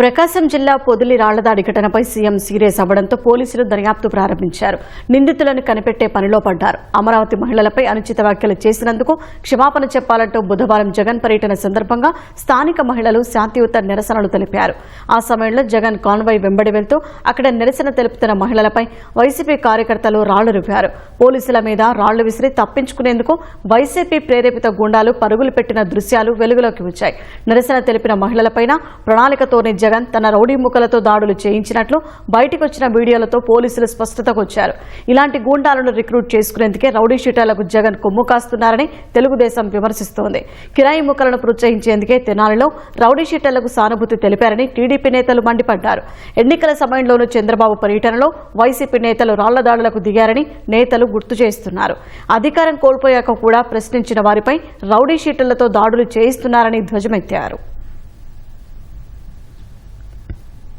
ప్రకాశం జిల్లా పొదిలి రాళ్ళదాడి ఘటనపై CM serious అవ్వడంతో పోలీసులు దర్యాప్తు ప్రారంభించారు. నిందితులను కనిపెట్టే పనిలో పడ్డారు. అమరావతి మహిళలపై అనుచిత వ్యాఖ్యలు చేసినందుకు క్షమాపణ చెప్పాలంటూ బుధవారం జగన్ పర్యటన సందర్భంగా స్థానిక మహిళలు శాంతియుత నిరసనలు తెలిపారు. ఆ సమయంలో జగన్ కాన్వాయ్ వెంబడి వెళ్తూ అక్కడ నిరసన తెలుపుతున్న మహిళలపై వైసీపీ కార్యకర్తలు రాళ్ళు రుపారు పోలీసుల మీద రాళ్ళు విసిరి తప్పించుకునేందుకు వైసీపీ ప్రేరేపిత గుండాలు పరుగులు పెట్టిన దృశ్యాలు వెలుగులోకి వచ్చాయి. నిరసన తెలిపిన మహిళలపైన ప్రణాళికతోనే జగన్ తన రౌడీ ముక్కలతో దాడులు చేయించినట్లు బయటకొచ్చిన వీడియోలతో పోలీసులు స్పష్టతకు వచ్చారు. ఇలాంటి గూండాలను రిక్రూట్ చేసుకునేందుకే రౌడీ షీటాలకు జగన్ కొమ్ము కాస్తున్నారని తెలుగుదేశం విమర్శిస్తోంది. కిరాయి ముక్కలను ప్రోత్సహించేందుకే తెనాలిలో రౌడీ షీటర్లకు సానుభూతి తెలిపారని టీడీపీ నేతలు మండిపడ్డారు. ఎన్నికల సమయంలోనూ చంద్రబాబు పర్యటనలో వైసీపీ నేతలు రాళ్ళ దాడులకు దిగారని నేతలు గుర్తు చేస్తున్నారు. అధికారం కోల్పోయాక కూడా ప్రశ్నించిన వారిపై రౌడీ షీటర్లతో దాడులు చేయిస్తున్నారని ధ్వజమెత్తారు.